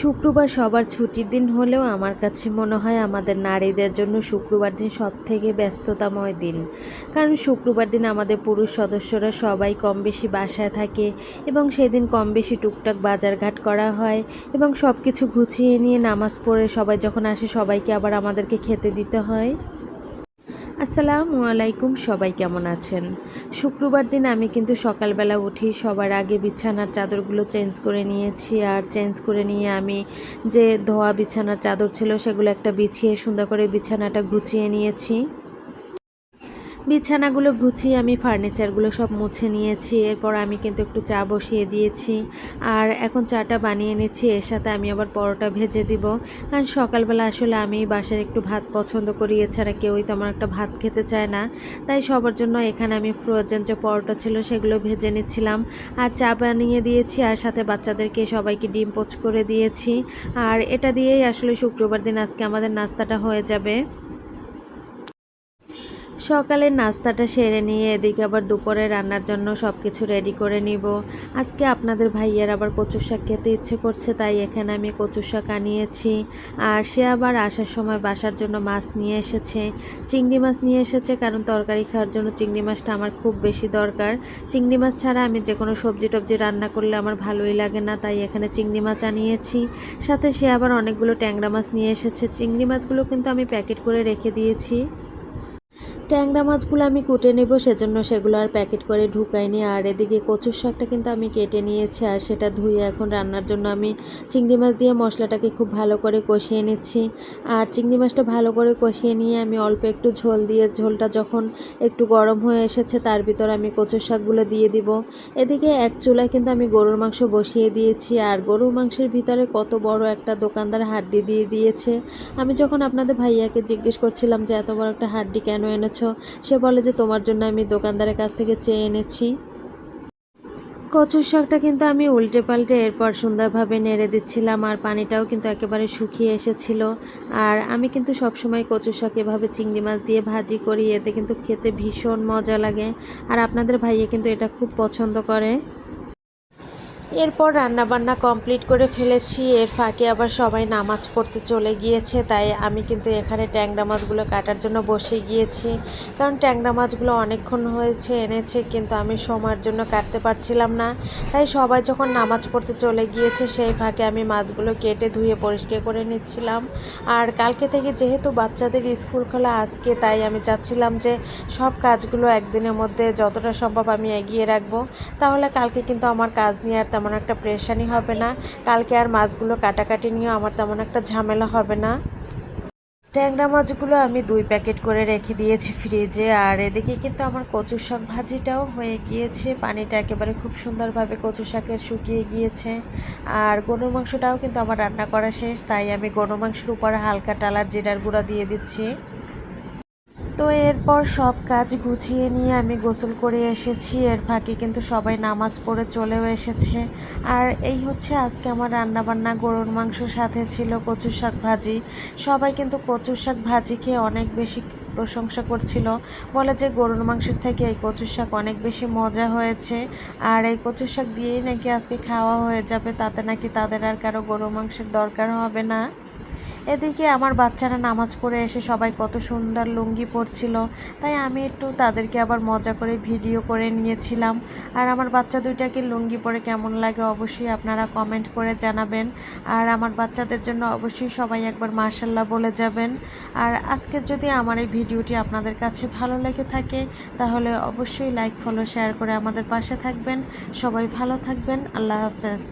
শুক্রবার সবার ছুটির দিন হলেও আমার কাছে মনে হয় আমাদের নারীদের জন্য শুক্রবার দিন সব থেকে ব্যস্ততাময় দিন। কারণ শুক্রবার দিন আমাদের পুরুষ সদস্যরা সবাই কম বেশি বাসায় থাকে এবং সেদিন কম বেশি টুকটাক বাজারঘাট করা হয় এবং সব কিছু গুছিয়ে নিয়ে নামাজ পড়ে সবাই যখন আসে সবাইকে আবার আমাদেরকে খেতে দিতে হয়। আসসালামু আলাইকুম, সবাই কেমন আছেন? শুক্রবার দিন আমি কিন্তু সকালবেলা উঠি সবার আগে বিছানার চাদরগুলো চেঞ্জ করে নিয়েছি। আর চেঞ্জ করে নিয়ে আমি যে ধোয়া বিছানার চাদর ছিল সেগুলো একটা বিছিয়ে সুন্দর করে বিছানাটা গুছিয়ে নিয়েছি। বিছানাগুলো গুছিয়ে আমি ফার্নিচারগুলো সব মুছে নিয়েছি। এরপর আমি কিন্তু একটু চা বসিয়ে দিয়েছি। আর এখন চাটা বানিয়ে নিচ্ছি, এর সাথে আমি আবার পরোটা ভেজে দিব। কারণ সকালবেলা আসলে আমি বাসার একটু ভাত পছন্দ করি, এছাড়া কেউই তেমন একটা ভাত খেতে চায় না। তাই সবার জন্য এখানে আমি ফ্রোজেন যে পরোটা ছিল সেগুলো ভেজে নিচ্ছিলাম। আর চা বানিয়ে দিয়েছি, আর সাথে বাচ্চাদেরকে সবাইকে ডিম পোচ করে দিয়েছি। আর এটা দিয়েই আসলে শুক্রবার দিন আজকে আমাদের নাস্তাটা হয়ে যাবে। সকালের নাস্তাটা সেরে নিয়ে এদিকে আবার দুপুরে রান্নার জন্য সব কিছু রেডি করে নিব। আজকে আপনাদের ভাইয়ের আবার কচু শাক খেতে ইচ্ছে করছে, তাই এখানে আমি কচু শাক আনিয়েছি। আর সে আবার আসার সময় বাসার জন্য মাছ নিয়ে এসেছে। চিংড়ি মাছ নিয়ে এসেছে কারণ তরকারি খাওয়ার জন্য চিংড়ি মাছটা আমার খুব বেশি দরকার। চিংড়ি মাছ ছাড়া আমি যে কোনো সবজি টবজি রান্না করলে আমার ভালোই লাগে না, তাই এখানে চিংড়ি মাছ আনিয়েছি। সাথে সে আবার অনেকগুলো ট্যাংরা মাছ নিয়ে এসেছে। চিংড়ি মাছগুলো কিন্তু আমি প্যাকেট করে রেখে দিয়েছি। ট্যাংরা মাছগুলো আমি কুটে নেব, সেজন্য সেগুলো আর প্যাকেট করে ঢুকাইনি। আর এদিকে কচুর শাকটা কিন্তু আমি কেটে নিয়েছি, আর সেটা ধুয়ে এখন রান্নার জন্য আমি চিংড়ি মাছ দিয়ে মশলাটাকে খুব ভালো করে কষিয়ে নিচ্ছি। আর চিংড়ি মাছটা ভালো করে কষিয়ে নিয়ে আমি অল্প একটু ঝোল দিয়ে, ঝোলটা যখন একটু গরম হয়ে এসেছে তার ভিতর আমি কচুর শাকগুলো দিয়ে দিব। এদিকে এক চুলায় কিন্তু আমি গরুর মাংস বসিয়ে দিয়েছি, আর গরুর মাংসের ভিতরে কত বড় একটা দোকানদার হাড্ডি দিয়ে দিয়েছে। আমি যখন আপনাদের ভাইয়াকে জিজ্ঞেস করছিলাম যে, এত বড় একটা হাড্ডি কেন এনেছো? সে বলে যে তোমার জন্য আমি দোকানদারের কাছ থেকে চেয়ে এনেছি। কচুর শাকটা কিন্তু আমি উল্টে পাল্টে এরপর সুন্দরভাবে নেড়ে দিচ্ছিলাম আর পানিটাও কিন্তু একেবারে শুকিয়ে এসেছিল। আর আমি কিন্তু সবসময় কচুর শাক এভাবে চিংড়ি মাছ দিয়ে ভাজি করি, এতে কিন্তু খেতে ভীষণ মজা লাগে। আর আপনাদের ভাইয়ে কিন্তু এটা খুব পছন্দ করে। এরপর রান্নাবান্না কমপ্লিট করে ফেলেছি। এর ফাঁকে আবার সবাই নামাজ পড়তে চলে গিয়েছে, তাই আমি কিন্তু এখানে ট্যাংরা মাছগুলো কাটার জন্য বসে গিয়েছি। কারণ ট্যাংরা মাছগুলো অনেকক্ষণ হয়েছে, এনেছে, কিন্তু আমি সময়ের জন্য কাটতে পারছিলাম না। তাই সবাই যখন নামাজ পড়তে চলে গিয়েছে, সেই ফাঁকে আমি মাছগুলো কেটে ধুয়ে পরিষ্কার করে নিচ্ছিলাম। আর কালকে থেকে যেহেতু বাচ্চাদের স্কুল খোলা আজকে, তাই আমি চাচ্ছিলাম যে সব কাজগুলো একদিনের মধ্যে যতটা সম্ভব আমি এগিয়ে রাখব। তাহলে কালকে কিন্তু আমার কাজ নিয়ে আর তেমন একটা প্রেশানি হবে না। কালকে আর মাছগুলো কাটাকাটি নিয়েও আমার তেমন একটা ঝামেলা হবে না। ট্যাংরা মাছগুলো আমি দুই প্যাকেট করে রেখে দিয়েছি ফ্রিজে আর এদিকে কিন্তু আমার কচু শাক ভাজিটাও হয়ে গিয়েছে। পানিটা একেবারে খুব সুন্দরভাবে কচু শাকের শুকিয়ে গিয়েছে। আর গরুর মাংসটাও কিন্তু আমার রান্না করা শেষ, তাই আমি গরুর মাংসের উপরে হালকা টালার জিরার গুঁড়া দিয়ে দিচ্ছি। তো এরপর সব কাজ গুছিয়ে নিয়ে আমি গোসল করে এসেছি। এর ফাঁকে কিন্তু সবাই নামাজ পড়ে চলেও এসেছে। আর এই হচ্ছে আজকে আমার রান্নাবান্না, গরুর মাংস, সাথে ছিল কচু শাক ভাজি। সবাই কিন্তু কচু শাক ভাজি খেয়ে অনেক বেশি প্রশংসা করছিল। বলে যে গরুর মাংসের থেকে এই কচু শাক অনেক বেশি মজা হয়েছে। আর এই কচু শাক দিয়েই নাকি আজকে খাওয়া হয়ে যাবে। তাতে নাকি তাদের আর কারও গরুর মাংসের দরকার হবে না। এদিকে আমার বাচ্চারা নামাজ পড়ে এসে সবাই কত সুন্দর লুঙ্গি পরছিল। তাই আমি একটু তাদেরকে আবার মজা করে ভিডিও করে নিয়েছিলাম। আর আমার বাচ্চা দুইটাকে লুঙ্গি পরে কেমন লাগে অবশ্যই আপনারা কমেন্ট করে জানাবেন। আর আমার বাচ্চাদের জন্য অবশ্যই সবাই একবার মার্শাল্লাহ বলে যাবেন। আর আজকের যদি আমার এই ভিডিওটি আপনাদের কাছে ভালো লেগে থাকে, তাহলে অবশ্যই লাইক ফলো শেয়ার করে আমাদের পাশে থাকবেন। সবাই ভালো থাকবেন। আল্লাহ হাফেজ।